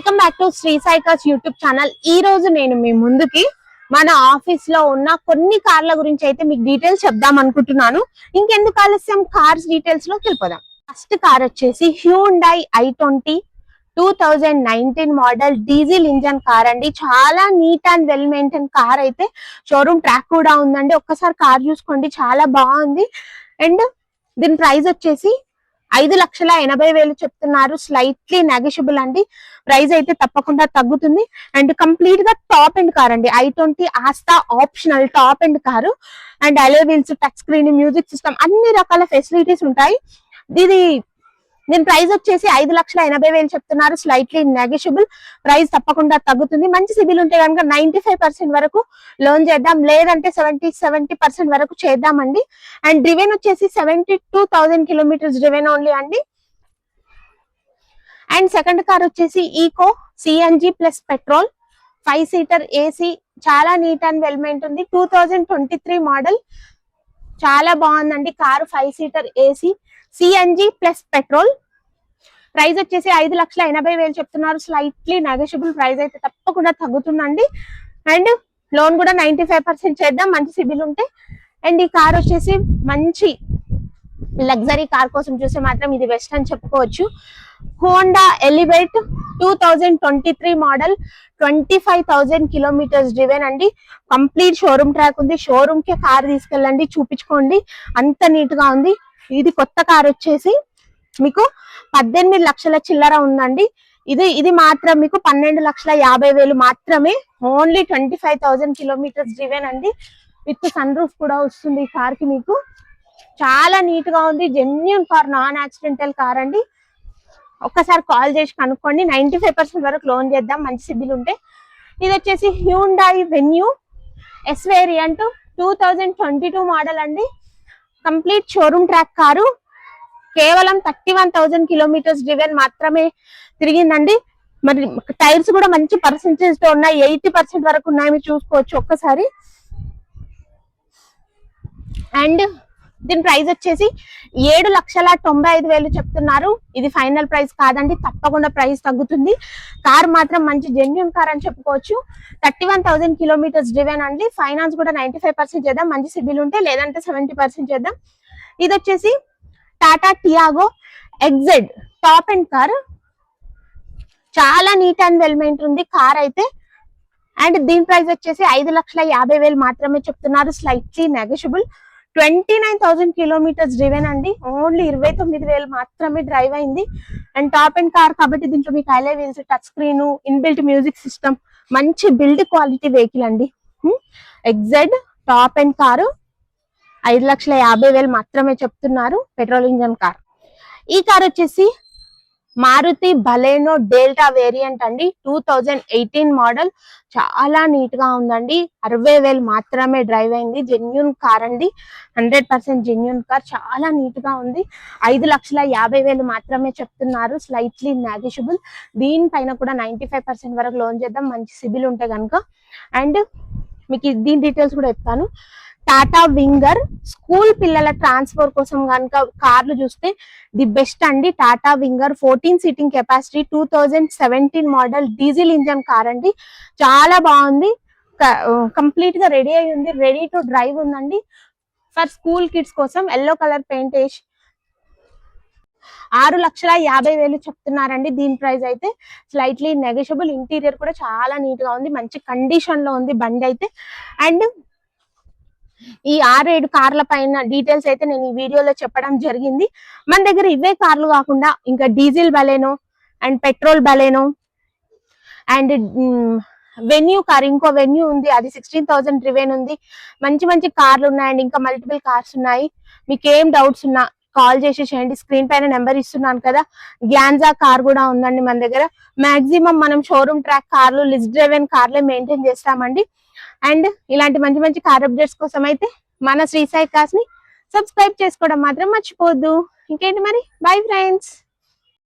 Welcome back to Sri cycles YouTube channel ఈ రోజు నేను మీ ముందుకి మన ఆఫీస్లో ఉన్న కొన్ని కార్ల గురించి అయితే మీకు డీటెయిల్స్ చెప్దాం అనుకుంటున్నాను. ఇంకెందుకు ఆలస్యం? కార్స్ డీటెయిల్స్లో వెళ్ళిపోదాం. ఫస్ట్ కార్ వచ్చేసి Hyundai i twenty two thousand nineteen model diesel engine car అండి. చాలా neat and well maintain car అయితే షోరూమ్ ట్రాక్ కూడా ఉందండి. ఒక్కసారి కార్ చూసుకోండి చాలా బాగుంది. అండ్ దీని ప్రైస్ వచ్చేసి ఐదు లక్షల ఎనభై వేలు చెప్తున్నారు. స్లైట్లీ నెగిషిబుల్ అండి. ప్రైస్ అయితే తప్పకుండా తగ్గుతుంది. అండ్ కంప్లీట్గా టాప్ అండ్ కార్ అండి. I twenty Asta optional top end car and alloy wheels touch screen music system అన్ని రకాల ఫెసిలిటీస్ ఉంటాయి. ఇది దీని ప్రైస్ వచ్చేసి ఐదు లక్షల ఎనభై వేలు చెప్తున్నారు. స్లైట్లీ నెగిషియబుల్ ప్రైస్ తప్పకుండా తగ్గుతుంది. మంచి సిబిల్ ఉంటే కనుక నైన్టీ ఫైవ్ పర్సెంట్ వరకు లోన్ చేద్దాం. లేదంటే సెవెంటీ సెవెంటీ పర్సెంట్ వరకు చేద్దామండి. అండ్ డ్రివెన్ వచ్చేసి seventy two thousand kilometres driven only అండి. అండ్ సెకండ్ కార్ వచ్చేసి Eeco CNG plus petrol five seater AC చాలా నీట్ అండ్ వెల్మెంట్ ఉంది. Two thousand twenty three model చాలా బాగుందండి. Car five seater AC CNG plus petrol price వచ్చేసి ఐదు లక్షల ఎనభై వేలు చెప్తున్నారు. స్లైట్లీ నెగోషియబుల్ ప్రైస్ అయితే తప్పకుండా తగ్గుతుందండి. అండ్ లోన్ కూడా నైన్టీ ఫైవ్ పర్సెంట్ చేద్దాం. మంచి సిబిల్ ఉంటే. అండ్ ఈ కార్ వచ్చేసి మంచి లగ్జరీ కార్ కోసం చూస్తే మాత్రం ఇది బెస్ట్ అని చెప్పుకోవచ్చు. Honda Elevate two thousand twenty three model twenty five thousand kilometres driven అండి. కంప్లీట్ షోరూమ్ ట్రాక్ ఉంది. షోరూమ్కి కార్ తీసుకెళ్ళండి. చూపించుకోండి. అంత నీట్గా ఉంది. ఇది కొత్త కార్ వచ్చేసి మీకు పద్దెనిమిది లక్షల చిల్లర ఉందండి. ఇది ఇది మాత్రం మీకు పన్నెండు లక్షల యాభై వేలు మాత్రమే. Only twenty five thousand kilometres driven అండి. విత్ సన్ రూఫ్ కూడా వస్తుంది ఈ కార్కి మీకు. చాలా నీట్గా ఉంది. Genuine car non accidental car అండి. ఒక్కసారి కాల్ చేసి కనుక్కోండి. నైన్టీ ఫైవ్ పర్సెంట్ వరకు లోన్ చేద్దాం. మంచి సిబిల్ ఉంటే. ఇది వచ్చేసి Hyundai Venue S variant two thousand twenty two model అండి. Complete showroom track car. కేవలం thirty one thousand kilometres driven మాత్రమే తిరిగిందండి. మరి టైర్స్ కూడా మంచి పర్సంటేజ్తో ఉన్నాయి. ఎయిటీ పర్సెంట్ వరకు ఉన్నాయి మీరు చూసుకోవచ్చు ఒక్కసారి. అండ్ దీని ప్రైస్ వచ్చేసి ఏడు లక్షల తొంభై ఐదు వేలు చెప్తున్నారు. ఇది ఫైనల్ ప్రైస్ కాదండి తప్పకుండా ప్రైస్ తగ్గుతుంది. కార్ మాత్రం మంచి జెన్యున్ కార్ అని చెప్పుకోవచ్చు. Thirty one thousand kilometres driven అండి. ఫైనాన్స్ కూడా నైన్టీ ఫైవ్ పర్సెంట్ చేద్దాం. మంచి సిబిల్ ఉంటే లేదంటే సెవెంటీ పర్సెంట్ చేద్దాం. ఇది వచ్చేసి Tata Tiago XZ top end car చాలా నీట్ అండ్ వెల్ మెయింట్ ఉంది కార్ అయితే. అండ్ దీని ప్రైస్ వచ్చేసి ఐదు లక్షల యాభై వేలు మాత్రమే చెప్తున్నారు. Slightly negotiable twenty nine thousand kilometres driven అండి. ఓన్లీ ఇరవై తొమ్మిది వేలు మాత్రమే డ్రైవ్ అయింది. అండ్ టాప్ అండ్ కార్ కాబట్టి దీంట్లో మీకు alloy wheels touch screen inbuilt music system మంచి బిల్డ్ క్వాలిటీ వెహికల్ అండి. ఎగ్జెడ్ టాప్ అండ్ కారు ఐదు లక్షల యాభై వేలు మాత్రమే చెప్తున్నారు పెట్రోల్ ఇంజన్ కార్. ఈ కార్ వచ్చేసి మారుతి బలేనో డెల్టా వేరియంట్ అండి. Two thousand eighteen model. చాలా నీట్గా ఉందండి. అరవై వేలు మాత్రమే డ్రైవ్ అయింది. జెన్యున్ కార్ అండి. Hundred percent genuine car. చాలా నీట్గా ఉంది. ఐదు లక్షల యాభై వేలు మాత్రమే చెప్తున్నారు. స్లైట్లీ నాగిషబుల్ దీనిపైన కూడా నైన్టీ ఫైవ్ పర్సెంట్ వరకు లోన్ చేద్దాం. మంచి సిబిల్ ఉంటే కనుక అండ్ మీకు దీని డీటెయిల్స్ కూడా చెప్తాను. టాటా వింగర్ స్కూల్ పిల్లల ట్రాన్స్ఫర్ కోసం కనుక కార్లు చూస్తే ది బెస్ట్ అండి Tata Winger fourteen seating capacity two thousand seventeen model diesel engine car అండి. చాలా బాగుంది. కంప్లీట్గా రెడీ అయి ఉంది. రెడీ టు డ్రైవ్ ఉందండి. ఫర్ స్కూల్ కిడ్స్ కోసం ఎల్లో కలర్ పెయింట్ వేసి ఆరు లక్షల యాభై వేలు చెప్తున్నారండి. దీని ప్రైస్ అయితే స్లైట్లీ నెగోషియబుల్. ఇంటీరియర్ కూడా చాలా నీట్గా ఉంది. మంచి కండిషన్లో ఉంది బండి అయితే. అండ్ ఈ ఆరేడు కార్ల పైన డీటెయిల్స్ అయితే నేను ఈ వీడియోలో చెప్పడం జరిగింది. మన దగ్గర ఇవే కార్లు కాకుండా ఇంకా diesel Baleno and petrol Baleno and Venue car ఇంకో వెన్యూ ఉంది. అది సిక్స్టీన్ థౌసండ్ రివెన్ ఉంది. మంచి మంచి కార్లు ఉన్నాయండి ఇంకా మల్టిపుల్ కార్స్ ఉన్నాయి. మీకు ఏం డౌట్స్ ఉన్నా కాల్ చేసి చేయండి. స్క్రీన్ పైన నెంబర్ ఇస్తున్నాను కదా. గ్లాన్జా కార్ కూడా ఉందండి మన దగ్గర. మాక్సిమం మనం షోరూమ్ ట్రాక్ కార్లు లిస్ట్ డ్రైవెన్ కార్లే మెయింటైన్ చేస్తామండి. అండ్ ఇలాంటి మంచి మంచి కార్ అప్డేట్స్ కోసం అయితే మన శ్రీ సాయి కాస్ని ని సబ్స్క్రైబ్ చేసుకోవడం మాత్రం మర్చిపోవద్దు. ఇంకేంటి మరి? Bye friends